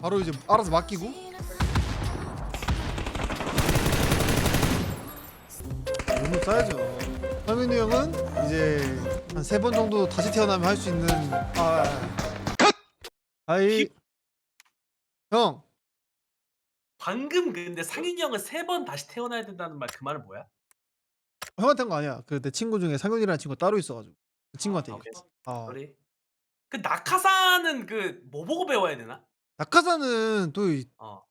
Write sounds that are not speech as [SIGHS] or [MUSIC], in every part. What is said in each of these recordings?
바로 이제 알아서 맡기고. 너무 싸야죠. 상윤이 형은 이제 한 세 번 정도 다시 태어나면 할 수 있는. 아 아이 형. 방금 근데 상윤이 형은 세 번 다시 태어나야 된다는 말 그 말은 뭐야? 형한테 한 거 아니야. 그 내 친구 중에 상윤이라는 친구가 따로 있어가지고. 그 친구한테 아, 얘기했어. 아. 소리. 그 낙하산은 그뭐 보고 배워야 되나? 낙하산은 또 이- 어.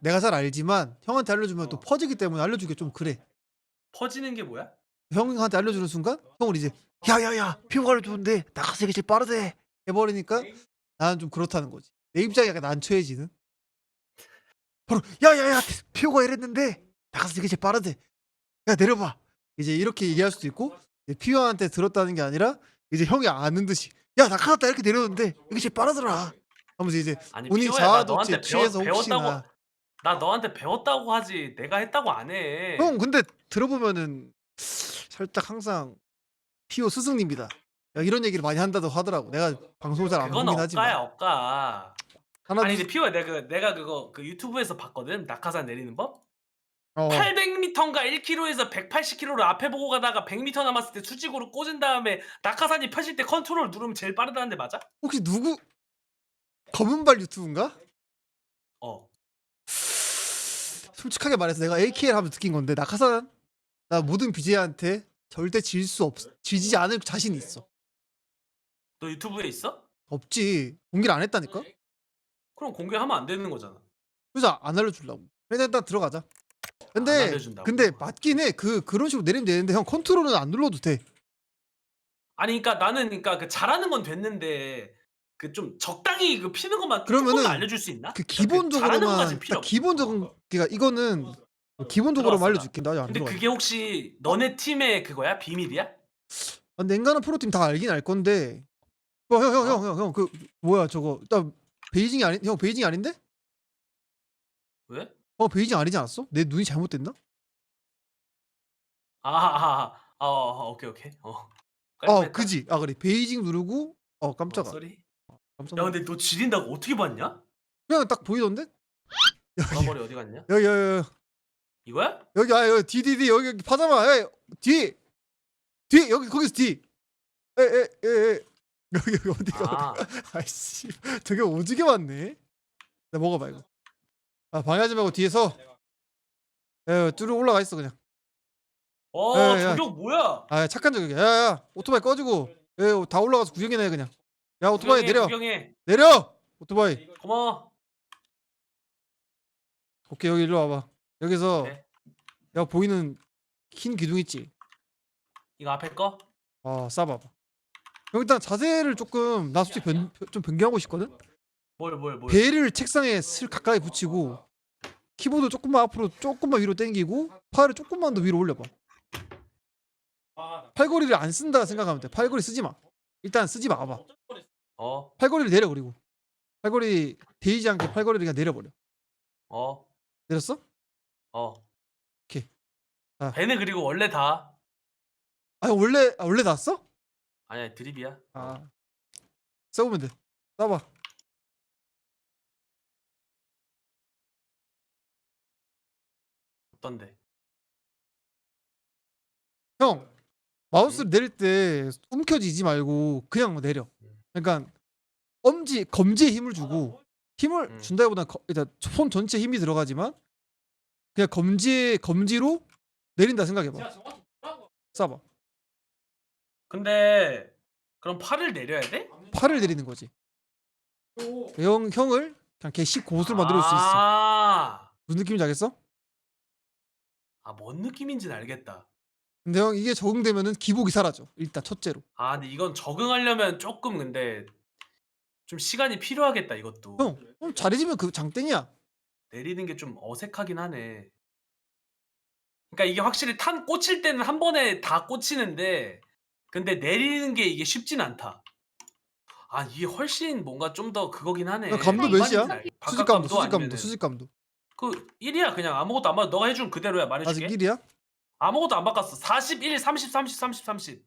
내가 잘 알지만 형한테 알려주면 또 어. 퍼지기 때문에 알려주기 좀 그래. 퍼지는 게 뭐야? 형한테 알려주는 순간 형은 이제 야야야 피부가 알려주는데 낙하산이 제일 빠르대. 해버리니까 나는 좀 그렇다는 거지. 내 입장이 약간 난처해지는. 바로 야야야 피부가 이랬는데 낙하산이 제일 빠르대 야 내려봐. 이제 이렇게 얘기할 수도 있고 이제 피부한테 들었다는 게 아니라 이제 형이 아는 듯이 야 낙하산 이렇게 내렸는데 이게 제일 빠르더라 하면서 이제 아니 본인 피오야, 나 자아도취에 너한테 취해서 배웠, 혹시나 배웠다고 나 너한테 배웠다고 하지 내가 했다고 안 해. 형 근데 들어보면은 살짝 항상 피오 스승님이다. 야, 이런 얘기를 많이 한다고 하더라고. 내가 방송을 잘 안 그건 보긴 억가야 하지만 억가. 하나 아니 둘 근데 피오야 내가 그- 내가 그거 그 유튜브에서 봤거든 낙하산 내리는 법. 어, 800m인가 1km에서 180km를 앞에 보고 가다가 100m 남았을 때 수직으로 꽂은 다음에 낙하산이 펴질 때 컨트롤 누르면 제일 빠르다는데 맞아? 혹시 누구 검은발 유튜브인가? 어. [SIGHS] 솔직하게 말해서 내가 AKL 하면 느낀 건데 낙하산 나 모든 BJ한테 절대 질 수 없, 지지 않을 자신이 있어. 너 유튜브에 있어? 없지. 공개를 안 했다니까. 그럼 공개하면 안 되는 거잖아. 그래서 안 알려주려고. 그냥 일단 들어가자. 안 근데 알려준다고? 근데 맞긴 해. 그 그런 식으로 내리면 되는데 형 컨트롤은 안 눌러도 돼. 아니 그러니까 나는 그러니까 그 잘하는 건 됐는데 그 좀 적당히 그 피는 것만 그러면은 조금만 알려줄 수 있나? 그 그러니까 그 잘하는 기본적으로만 필요 딱 없어. 기본적인 그러니까 이거는 기본적으로 들어왔어, 알려줄게 나안 근데. 그게 혹시 너네 팀의 그거야 비밀이야? 아, 엔간한 프로팀 다 알긴 알 건데. 어, 형 형형형형 그 뭐야 저거 나 베이징이 아니 형 베이징이 아닌데? 왜? 어 베이징 아니지 않았어? 내 눈이 잘못됐나? 아하하. 아, 어, 오케이 오케이. 어. 어 깔끔했다. 그지. 아 그래 베이징 누르고 어 어, 깜짝아. 쏘리. 깜짝 야놀 근데 너 지린다고 어떻게 봤냐? 그냥 딱 보이던데? 여기. 가버리 어디 갔냐? 여기 여기 이거야? 여기 아 여기 디디디 여기 여기 파자마. 에 뒤. 뒤. 여기 거기서 뒤. 에에에 여기 여기 어디가 아, [LAUGHS] 아이씨. 되게 오지게 많네. 나 먹어봐 이거. 아 방해하지 말고 뒤에서. 에 뚜루 올라가 있어 그냥. 어 야, 야. 저격 뭐야? 아 착한 적이야. 야야 오토바이 꺼지고. 에다 올라가서 구경이나 해 그냥 야 오토바이 구경해, 내려. 구경해. 내려! 오토바이. 고마워. 오케이 여기 일로 와봐. 여기서 네. 야 보이는 흰 기둥 있지? 이거 앞에 거? 아 싸봐봐. 형 일단 자세를 조금 나 솔직히 변, 좀 변경하고 싶거든? 뭘 뭘 뭘? 배를 책상에 슬 가까이 붙이고 키보드 조금만 앞으로 조금만 위로 당기고 팔을 조금만 더 위로 올려봐. 팔걸이를 안 쓴다 생각하면 돼. 팔걸이 쓰지 마. 일단 쓰지 마봐 어, 팔걸이를 내려 그리고 팔걸이 데이지 않게 팔걸이를 그냥 내려버려 어, 내렸어? 어. 오케이. 아. 배는 그리고 원래 다 아 원래 아, 원래 났어? 아니야 드립이야. 아 써보면 돼 써봐 어떤데? 형 마우스를 내릴 때 움켜쥐지 말고 그냥 내려 그러니까 엄지 검지에 힘을 주고 힘을 음. 준다기보다 거- 일단 손 전체 힘이 들어가지만 그냥 검지 검지로 내린다 생각해봐 쏴봐 근데 그럼 팔을 내려야 돼? 팔을 내리는 거지 형 형을 그냥 개씩 고수를 만들 수 있어 아, 무슨 느낌인지 알겠어? 아, 뭔 느낌인지는 알겠다. 근데 형 이게 적응되면은 기복이 사라져 일단 첫째로 아, 근데 이건 적응하려면 조금 근데 좀 시간이 필요하겠다 이것도. 형 형 잘해지면 그 장땡이야 내리는 게 좀 어색하긴 하네. 그러니까 이게 확실히 탄 꽂힐 때는 한 번에 다 꽂히는데 근데 내리는 게 이게 쉽진 않다. 아 이게 훨씬 뭔가 좀 더 그거긴 하네. 형, 감도 무슨 몇이야? 수직감도 수직감도 수직감도 그 1이야 그냥 아무것도 안 바. 너가 해준 그대로야 말해줄게. 아직 1이야? 아무것도 안 바꿨어. 41, 30, 30, 30, 30.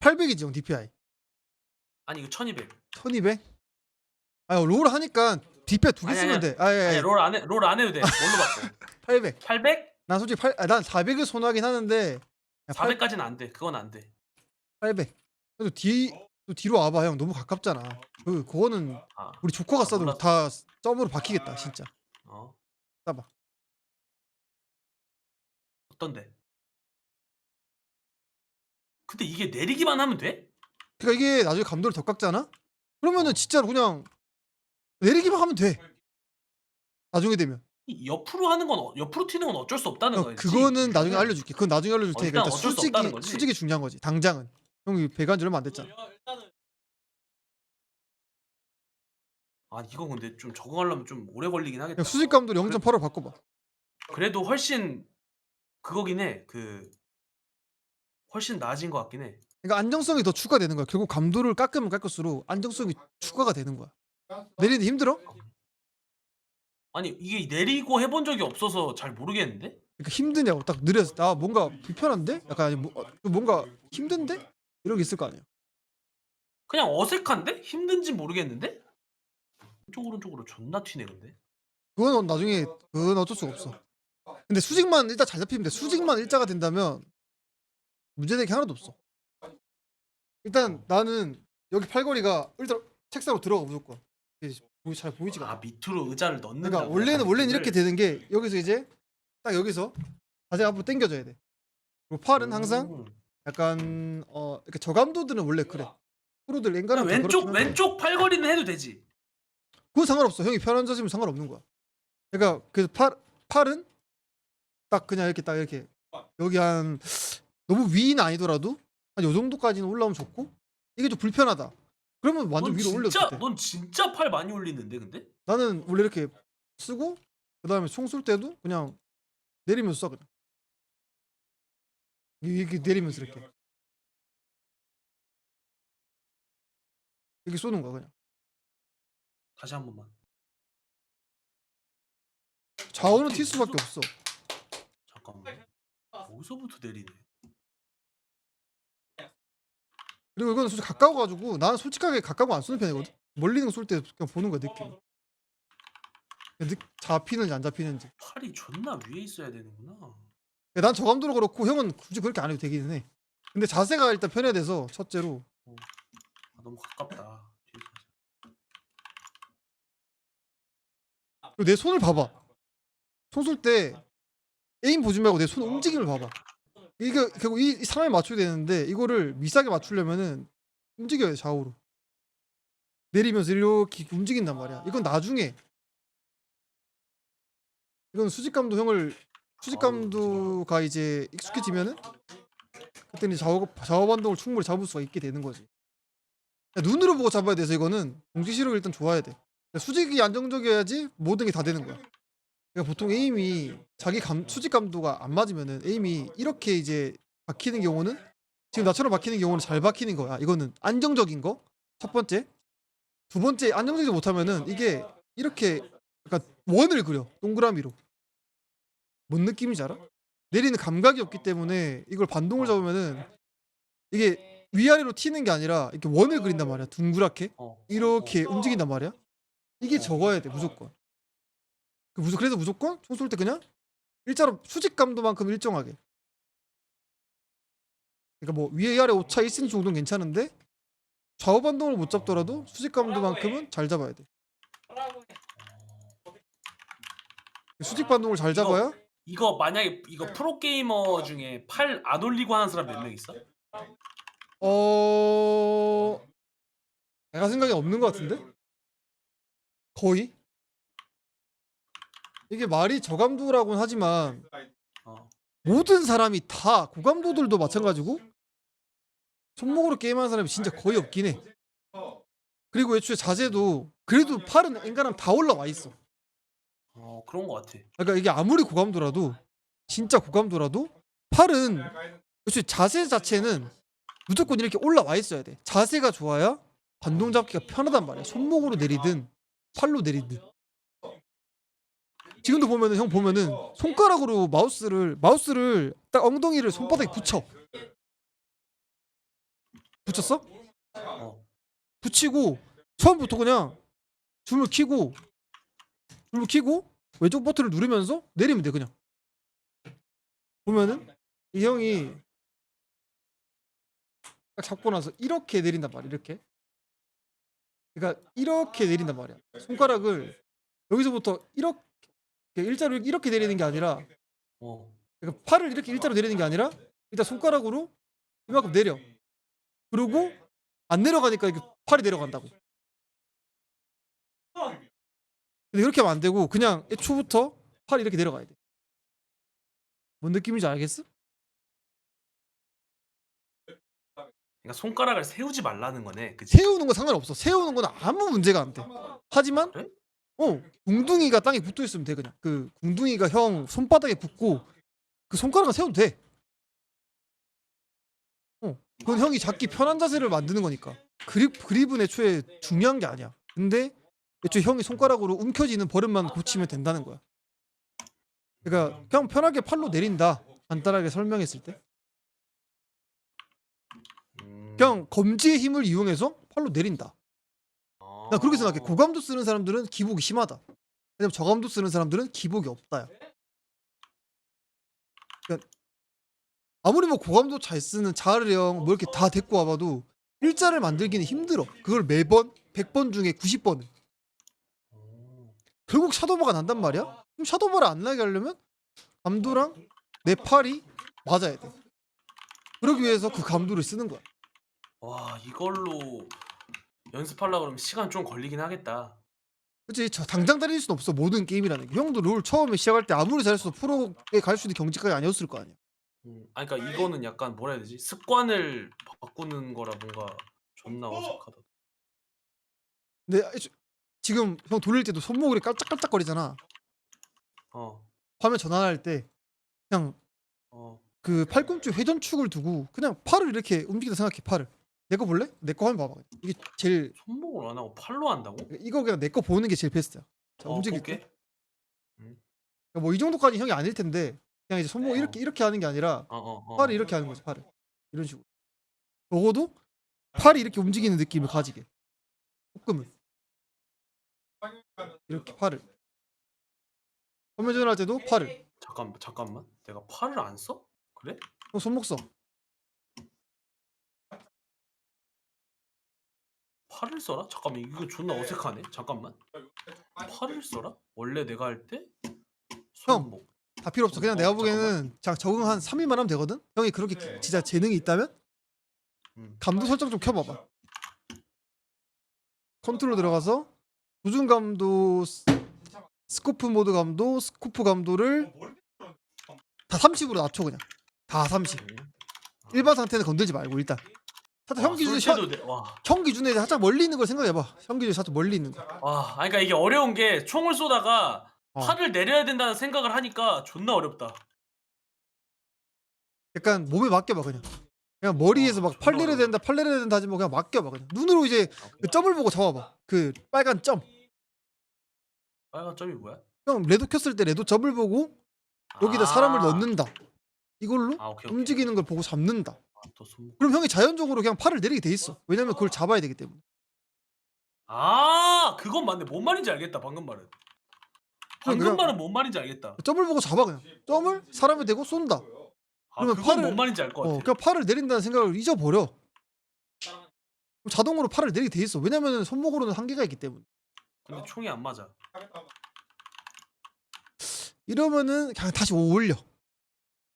800이지 형 DPI 아니 이거 1200. 1200? 아 롤 하니까 뒷배 두개 아니, 쓰면 아니, 돼. 아 예 아니 예. 롤 안 해. 롤 안 해도 돼. 뭘로 바꿔? [LAUGHS] 800. 800? 난 솔직히 8, 아, 난 400을 선호하긴 하는데 800. 400까지는 안 돼. 그건 안 돼. 800. 그래도 뒤, 또 뒤로 와봐 형 너무 가깝잖아. 그 그거는 아. 우리 조커가 아, 써도 몰랐어. 다 점으로 박히겠다 진짜. 어. 따봐. 어떤데? 근데 이게 내리기만 하면 돼? 그러니까 이게 나중에 감도를 더 깎잖아. 그러면은 어. 진짜로 그냥 내리기만 하면 돼. 나중에 되면. 이 옆으로 하는 건 어- 옆으로 튀는 건 어쩔 수 없다는 형, 거지. 그거는 나중에 알려줄게. 그건 나중에 알려줄 어, 테니까 일단 일단 어쩔 수 수직이 없다는 거지. 수직이 중요한 거지. 당장은. 형이 배간 지 얼마 안 됐잖아. 아 이거 근데 좀 적응하려면 좀 오래 걸리긴 하겠다. 그냥 수직 감도를 0.8로 바꿔봐. 그래도 훨씬 그거긴 해. 그 훨씬 나아진 것 같긴 해. 그러니까 안정성이 더 추가되는 거야. 결국 감도를 깎으면 깎을수록 안정성이 추가가 되는 거야. 내리는데 힘들어? 아니 이게 내리고 해본 적이 없어서 잘 모르겠는데? 그러니까 힘드냐고 딱 느려서 나 뭔가 불편한데? 약간 아니, 뭐, 어, 뭔가 힘든데? 이런 게 있을 거 아니야. 그냥 어색한데? 힘든지 모르겠는데? 왼쪽 오른쪽으로 존나 튀네 근데. 그건 나중에 그건 어쩔 수가 없어. 근데 수직만 일단 잘 잡히면 돼. 수직만 일자가 된다면 문제될 게 하나도 없어. 일단 나는 여기 팔걸이가 일단 책상으로 들어가 무조건. 이게 보이- 잘 보이지가 아 않아. 밑으로 의자를 넣는다. 그러니까 원래는 원래는 이렇게 되는 게 여기서 이제 딱 여기서 자세 앞으로 당겨줘야 돼. 그리고 팔은 항상 약간 어 이렇게 저감도들은 원래 그래. 프로들 엔간하면 다 왼쪽 왼쪽 팔걸이는 해도 되지. 그건 상관없어. 형이 편한 자세면 상관없는 거야. 그러니까 그팔 팔은 딱 그냥 이렇게 딱 이렇게 여기 한 너무 위는 아니더라도 한 요 정도까지는 올라오면 좋고 이게 좀 불편하다. 그러면 완전 넌 위로 올려도 진짜 돼. 넌 진짜 팔 많이 올리는데 근데? 나는 원래 이렇게 쓰고 그다음에 총 쏠 때도 그냥 내리면서 쏴 그냥. 이렇게 내리면서 이렇게 이렇게 쏘는 거야 그냥. 다시 한 번만. 좌우는 튈 수밖에 없어. 잠깐만. 어디서부터 내리네? 그리고 이거는 솔직히 가까워 가지고 나는 솔직하게 가까워 안 쏘는 편이거든. 멀리 있는 거쏠때 그냥 보는 거야 느낌. 그냥 느, 잡히는지 안 잡히는지. 팔이 존나 위에 있어야 되는구나. 난 저감도로 그렇고 형은 굳이 그렇게 안 해도 되기는 해. 근데 자세가 일단 편해야 돼서 첫째로 아, 너무 가깝다. 그리고 내 손을 봐봐. 손 쏠 때 에임 보지 말고 내 손 움직임을 봐봐. 이게 결국 이, 이 상황에 맞춰야 되는데 이거를 미세하게 맞추려면은 움직여야 돼 좌우로. 내리면서 이렇게 움직인단 말이야. 이건 나중에 이건 수직감도 형을 수직감도가 이제 익숙해지면은 그때는 좌우 좌우 반동을 충분히 잡을 수가 있게 되는 거지. 눈으로 보고 잡아야 돼서 이거는 공지시력을 일단 좋아야 돼. 수직이 안정적이어야지 모든 게 다 되는 거야. 그러니까 보통 에임이 자기 감, 수직 감도가 안 맞으면은 에임이 이렇게 이제 박히는 경우는 지금 나처럼 박히는 경우는 잘 박히는 거야. 이거는 안정적인 거. 첫 번째. 두 번째 안정적이지 못하면은 이게 이렇게 약간 원을 그려. 동그라미로. 뭔 느낌인지 알아? 내리는 감각이 없기 때문에 이걸 반동을 잡으면은 이게 위아래로 튀는 게 아니라 이렇게 원을 그린단 말이야. 둥그랗게. 어. 이렇게 움직인단 말이야. 이게 적어야 돼 무조건. 그 그래서 무조건 총 쏠 때 그냥 일자로 수직 감도만큼 일정하게. 그러니까 뭐 위에 아래 오차 1cm 정도는 괜찮은데 좌우 반동을 못 잡더라도 수직 감도만큼은 잘 잡아야 돼. 수직 반동을 잘 잡아야 이거 만약에 이거 프로 게이머 중에 팔 안 올리고 하는 사람 몇 명 있어? 어 내가 생각에 없는 것 같은데 거의 이게 말이 저감도라고는 하지만 어. 모든 사람이 다 고감도들도 마찬가지고 손목으로 게임하는 사람이 진짜 거의 없긴 해. 그리고 애초에 자세도 그래도 팔은 엔간하면 다 올라와 있어. 어 그런 거 같아. 그러니까 이게 아무리 고감도라도 진짜 고감도라도 팔은 애초에 자세 자체는 무조건 이렇게 올라와 있어야 돼. 자세가 좋아야 반동 잡기가 편하단 말이야. 손목으로 내리든 팔로 내리든. 지금도 보면은 형 보면은 손가락으로 마우스를 마우스를 딱 엉덩이를 손바닥에 붙여. 붙였어? 어. 붙이고 처음부터 그냥 줌을 키고 줌을 키고 왼쪽 버튼을 누르면서 내리면 돼 그냥 보면은 이 형이 딱 잡고 나서 이렇게 내린단 말이야 이렇게 그러니까 이렇게 내린단 말이야 손가락을 여기서부터 이렇게 일자로 이렇게 내리는 게 아니라 어. 그러니까 팔을 이렇게 일자로 내리는 게 아니라 일단 손가락으로 이만큼 내려 그리고 안 내려가니까 이게 팔이 내려간다고 근데 이렇게 하면 안 되고 그냥 애초부터 팔이 이렇게 내려가야 돼. 뭔 느낌인지 알겠어? 그러니까 손가락을 세우지 말라는 거네. 그치? 세우는 건 상관없어. 세우는 건 아무 문제가 안 돼. 하지만 그래? 어 궁둥이가 땅에 붙어 있으면 돼 그냥. 그 궁둥이가 형 손바닥에 붙고 그 손가락을 세워도 돼. 어 그건 형이 잡기 편한 자세를 만드는 거니까. 그립 그립은 애초에 중요한 게 아니야. 근데 애초에 형이 손가락으로 움켜지는 버릇만 고치면 된다는 거야. 그러니까 그냥 편하게 팔로 내린다. 간단하게 설명했을 때. 음. 그냥 검지의 힘을 이용해서 팔로 내린다. 아. 나 그렇게 생각해. 고감도 쓰는 사람들은 기복이 심하다. 왜냐면 저감도 쓰는 사람들은 기복이 없다야. 그러니까 아무리 뭐 고감도 잘 쓰는 자르령 뭐 이렇게 다 데리고 와봐도 일자를 만들기는 힘들어. 그걸 매번 100번 중에 90번은 오. 결국 샤도바가 난단 말이야. 그럼 샤도바를 안 나게 하려면 감도랑 내 팔이 맞아야 돼. 그러기 위해서 그 감도를 쓰는 거야. 와 이걸로 연습하려 그러면 시간 좀 걸리긴 하겠다. 그치 저 당장 달릴 수는 없어 모든 게임이라는 게 형도 롤 처음에 시작할 때 아무리 잘했어도 프로에 갈 수 있는 경지까지 아니었을 거 아니야 음. 아 그러니까 이거는 약간 뭐라 해야 되지? 습관을 바꾸는 거라 뭔가 존나 어색하다. 근데 애초- 지금 형 돌릴 때도 손목이 깔짝깔짝거리잖아 어. 화면 전환할 때 그냥 어. 그 팔꿈치 회전축을 두고 그냥 팔을 이렇게 움직이다 생각해 팔을 내 거 볼래? 내 거 화면 봐봐 이게 제일 손목을 안 하고 팔로 한다고? 이거 그냥 내 거 보는 게 제일 베스트야 자, 어, 움직일 볼게. 때뭐이 정도까지 형이 아닐 텐데 그냥 이제 손목 어. 이렇게 이렇게 하는 게 아니라 어, 어, 어. 팔을 이렇게 하는 거지 팔을 이런 식으로 적어도 팔이 이렇게 움직이는 느낌을 가지게 조금은 이렇게 팔을 화면 전환할 때도 팔을 잠깐 잠깐만. 내가 팔을 안 써? 그래? 어, 손목 써 팔을 써라? 잠깐만 이거 존나 어색하네. 잠깐만. 팔을 써라? 원래 내가 할 때 손목. 다 필요 없어 그냥 어, 내가 보기에는 자 적응 한 3일만 하면 되거든 형이 그렇게 네. 진짜 재능이 있다면 음. 감도 설정 좀 켜봐봐 컨트롤 들어가서 조준 감도 스- 스코프 모드 감도 스코프 감도를 다 30으로 낮춰 그냥 다 30 음. 일반 상태는 건들지 말고 일단 살짝 와, 형 기준에 솔체도 돼. 와. 형 기준에 살짝 멀리 있는 걸 생각해봐 형 기준에 살짝 멀리 있는 거 와. 아니, 그러니까 이게 어려운 게 총을 쏘다가 어. 팔을 내려야 된다는 생각을 하니까 존나 어렵다. 약간 몸에 맡겨봐 그냥 그냥 머리에서 어, 막팔 내려야 된다 팔 내려야 된다 하지 뭐 그냥 맡겨봐 그냥 눈으로 이제 그 점을 보고 잡아봐 그 빨간 점 빨간 점이 뭐야? 형 레도 켰을 때 레도 점을 보고 여기다 사람을 아. 넣는다 이걸로 아, 오케이, 오케이. 움직이는 걸 보고 잡는다 아, 또 손목. 그럼 형이 자연적으로 그냥 팔을 내리게 돼 있어 왜냐면 그걸 잡아야 되기 때문에 아, 그건 맞네. 뭔 말인지 알겠다. 방금 말은. 방금 그냥- 말은 뭔 말인지 알겠다. 점을 보고 잡아 그냥 점을 사람에 대고 쏜다 아, 그러면 그건 팔을- 뭔 말인지 알 것 같아. 어, 그냥 팔을 내린다는 생각을 잊어버려 그럼 자동으로 팔을 내리게 돼 있어 왜냐면 손목으로는 한계가 있기 때문에 근데 총이 안 맞아. 이러면은 그냥 다시 올려 팔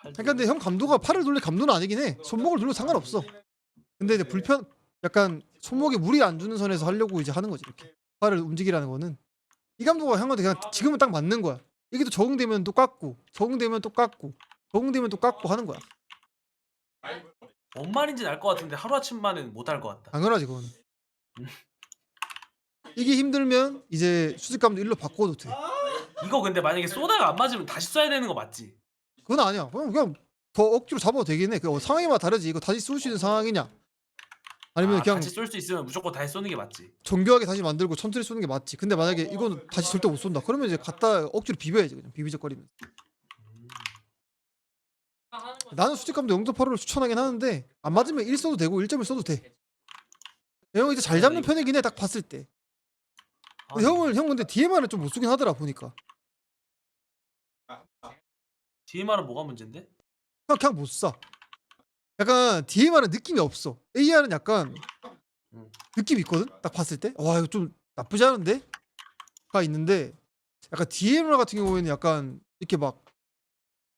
그러니까 근데 형 감도가 팔을 돌릴 감도는 아니긴 해. 손목을 돌려 상관없어. 근데 이제 불편 약간 손목에 무리 안 주는 선에서 하려고 이제 하는 거지 이렇게. 팔을 움직이라는 거는. 이 감도가 형한테 그냥 지금은 딱 맞는 거야. 이게 또 적응되면 또 깎고 적응되면 또 깎고 적응되면 또 깎고 하는 거야. 뭔 말인지는 알것 같은데 하루 아침만은 못할것 같다. 당연하지 그거는. 이게 힘들면 이제 수직감도 일로 바꿔도 돼. 이거 근데 만약에 쏘다가 안 맞으면 다시 쏴야 되는 거 맞지? 그건 아니야 그냥, 그냥 더 억지로 잡아도 되긴 해 그 상황이마다 다르지 이거 다시 쏠 수 있는 상황이냐 아니면 아, 그냥 같이 쏠 수 있으면 무조건 다시 쏘는 게 맞지. 정교하게 다시 만들고 천천히 쏘는 게 맞지. 근데 만약에 이건 다시 절대 못 쏜다. 그러면 이제 갖다 억지로 비벼야지 그냥 비비적거리면. 음. 나는 수직감도 0.85를 추천하긴 하는데 안 맞으면 1 써도 되고 1.1 써도 돼. 형 이제 잘 잡는 편이긴 해. 딱 봤을 때. 근데 형을 형 근데 DMR은 좀 못 쓰긴 하더라 보니까. DMR은 뭐가 문제인데? 그냥 그냥 못 써. 약간 DMR은 느낌이 없어. AR은 약간 음. 느낌이 있거든. 딱 봤을 때. 와 이거 좀 나쁘지 않은데? 가 있는데 약간 DMR 같은 경우에는 약간 이렇게 막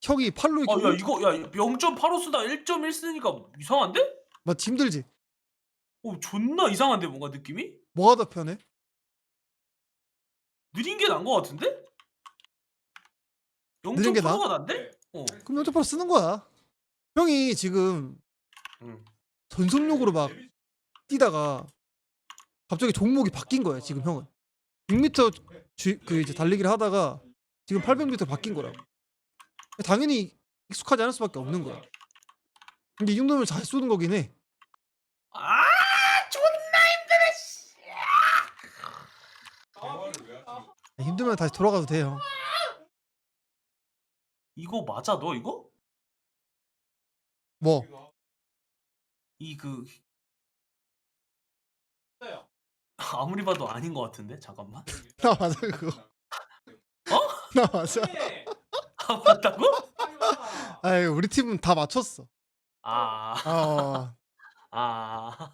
혁이 팔로 이렇게 아, 야 이거 야 0.85 쓰다 1.1 쓰니까 이상한데? 막 힘들지. 어 존나 이상한데 뭔가 느낌이? 뭐가 더 편해? 느린 게 나은 거 같은데? 느린 게 나아? 0.85가 난데? 어. 그럼 연습하러 쓰는 거야. 형이 지금 응. 전속력으로 막 뛰다가 갑자기 종목이 바뀐 거야 지금 형은 6m 주, 그 이제 달리기를 하다가 지금 800m 바뀐 거라고 당연히 익숙하지 않을 수밖에 없는 거야 근데 이 정도면 잘 쏘는 거긴 해 아 존나 힘들면 다시 돌아가도 돼요 이거 맞아 너 이거? 뭐? 이 그 [LAUGHS] 아무리 봐도 아닌 것 같은데? 잠깐만. 나 맞아 그거. 어? [LAUGHS] 나 맞아. [LAUGHS] 아 맞다고? 아이 우리 팀은 다 맞췄어. 아, 어. 아